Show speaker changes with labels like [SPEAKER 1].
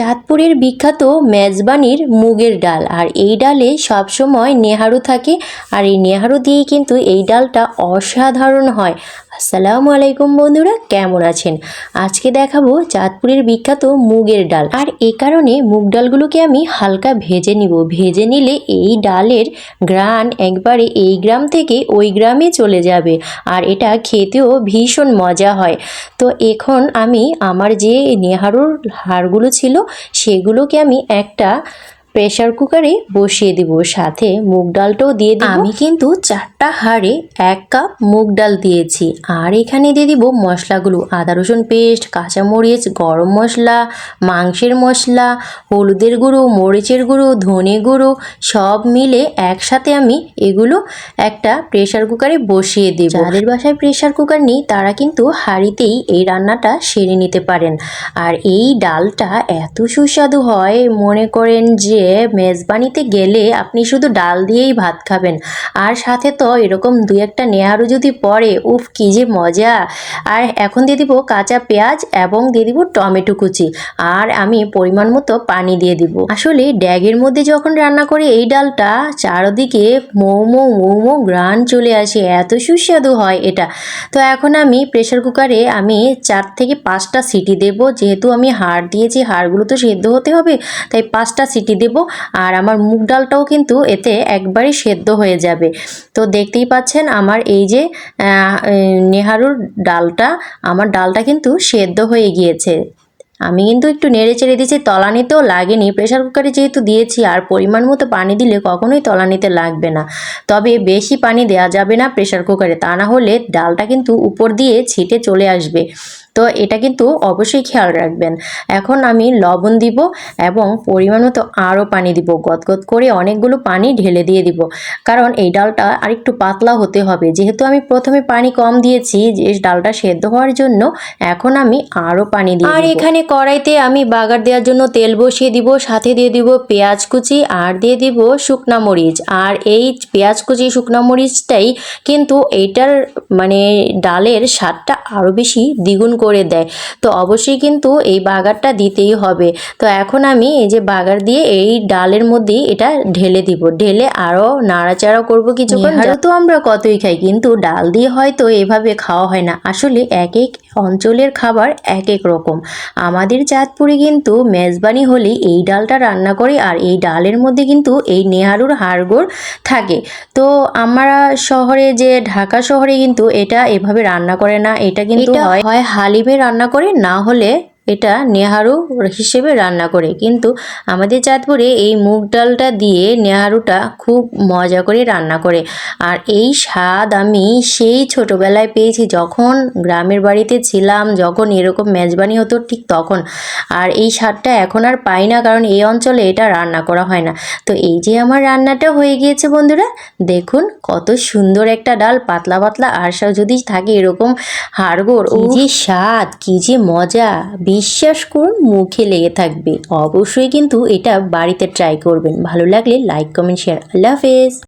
[SPEAKER 1] চাঁদপুরের বিখ্যাত মেজবানির মুগের ডাল। আর এই ডালে সবসময় নেহারু থাকে। আর এই নেহারু দিয়েই কিন্তু এই ডালটা অসাধারণ হয়। আসসালামু আলাইকুম বন্ধুরা, কেমন আছেন? আজকে দেখাবো চাঁদপুরের বিখ্যাত মুগের ডাল। আর এ কারণে মুগ ডালগুলোকে আমি হালকা ভেজে নিব। ভেজে নিলে এই ডালের গ্রান একবারে এই গ্রাম থেকে ওই গ্রামে চলে যাবে। আর এটা খেতেও ভীষণ মজা হয়। তো এখন আমি আমার যে নেহারুর হাড়গুলো ছিল, সেগুলোকে আমি একটা প্রেশার কুকারে বসিয়ে দিব, সাথে মুগ ডালটাও দিয়ে দিব। আমি কিন্তু চারটা হাড়ে এক কাপ মুগ ডাল দিয়েছি। আর এখানে দিয়ে দিব মশলাগুলো। আদা, রসুন পেস্ট, কাঁচামরিচ, গরম মশলা, মাংসের মশলা, হলুদের গুঁড়ো, মরিচের গুঁড়ো, ধনে গুঁড়ো, সব মিলে একসাথে আমি এগুলো একটা প্রেশার কুকারে বসিয়ে দেব। যাদের বাসায় প্রেশার কুকার নেই, তারা কিন্তু হাঁড়িতেই এই রান্নাটা সেরে নিতে পারেন। আর এই ডালটা এত সুস্বাদু হয়, মনে করেন যে মেজবানিতে গেলে আপনি শুধু ডাল দিয়েই ভাত খাবেন। আর সাথে তো এরকম দুই একটা নেহারু যদি পড়ে, উফ, কি যে মজা। আর এখন দিয়ে দিব কাঁচা পেঁয়াজ এবং দিয়ে দিব টমেটো কুচি। আর আমি পরিমাণ মতো পানি দিয়ে দিব। আসলে ড্যাগের মধ্যে যখন রান্না করি এই ডালটা, চারদিকে মোমো মোমো গ্রান চলে আসে। এত সুস্বাদু হয় এটা। তো এখন আমি প্রেশার কুকারে আমি চার থেকে পাঁচটা সিটি দেব। যেহেতু আমি হাড় দিয়েছি, হাড়গুলো তো সেদ্ধ হতে হবে, তাই পাঁচটা সিটি দেব। আর আমার মুগ ডালটাও কিন্তু এতে একবারই সেদ্ধ হয়ে যাবে। তো দেখতেই পাচ্ছেন আমার এই যে নেহারুর ডালটা, আমার ডালটা কিন্তু সেদ্ধ হয়ে গিয়েছে। আমি কিন্তু একটু নেড়ে চেড়ে দিয়েছি তলানিতেও লাগেনি। প্রেশার কুকারে যেহেতু দিয়েছি আর পরিমাণ মতো পানি দিলে কখনোই তলানিতে লাগবে না। তবে বেশি পানি দেওয়া যাবে না প্রেশার কুকারে তা না হলে ডালটা কিন্তু উপর দিয়ে ছিটে চলে আসবে। তো এটা কিন্তু অবশ্যই খেয়াল রাখবেন। এখন আমি লবণ দিব এবং পরিমাণ মতো আরও পানি দিব। গদগদ করে অনেকগুলো পানি ঢেলে দিয়ে দিব। কারণ এই ডালটা আরেকটু পাতলা হতে হবে। যেহেতু আমি প্রথমে পানি কম দিয়েছি যে ডালটা সেদ্ধ হওয়ার জন্য এখন আমি আরও পানি দিই আর এখানে কড়াইতে আমি বাগার দেওয়ার জন্য তেল বসিয়ে দিব, সাথে দিয়ে দিব পেঁয়াজ কুচি আর দিয়ে দিব শুকনা মরিচ। আর এই পেঁয়াজ কুচি, শুকনা মরিচটাই কিন্তু এইটার মানে ডালের স্বাদটা আরও বেশি দ্বিগুণ করে দেয়। তো অবশ্যই কিন্তু এই বাগারটা দিতেই হবে। তো এখন আমি এই যে বাগার দিয়ে এই ডালের মধ্যেই এটা ঢেলে দিব। ঢেলে আরও নাড়াচাড়া করব কিছুক্ষণ। তো আমরা কতই খাই, কিন্তু ডাল দিয়ে হয়তো এভাবে খাওয়া হয় না। আসলে এক এক অঞ্চলের খাবার এক এক রকম। আমাদের চাঁদপুরে কিন্তু মেজবানি হলে এই ডালটা রান্না করে আর এই ডালের মধ্যে কিন্তু এই নেহারুর হাড়গোড় থাকে। তো আমরা শহরে যে ঢাকা শহরে কিন্তু এটা এভাবে রান্না করে না। এটা কিন্তু হয় হয় হালিমে রান্না করে না হলে এটা নেহারু হিসেবে রান্না করে। কিন্তু আমাদের চাঁদপুরে এই মুগ ডালটা দিয়ে নেহারুটা খুব মজা করে রান্না করে। আর এই স্বাদ আমি সেই ছোটোবেলায় পেয়েছি যখন গ্রামের বাড়িতে ছিলাম যখন এরকম মেজবানি হতো ঠিক তখন। আর এই স্বাদটা এখন আর পাই না কারণ এই অঞ্চলে এটা রান্না করা হয় না। তো এই যে আমার রান্নাটা হয়ে গিয়েছে বন্ধুরা দেখুন কত সুন্দর একটা ডাল পাতলা পাতলা আর যদি থাকে এরকম হাড়গোড় ও যে স্বাদ কী যে মজা বিশ্বাস করুন, মুখে লেগে থাকবে। অবশ্যই কিন্তু এটা বাড়িতে ট্রাই করবেন। ভালো লাগলে লাইক কমেন্ট শেয়ার আল্লাহ হাফেজ।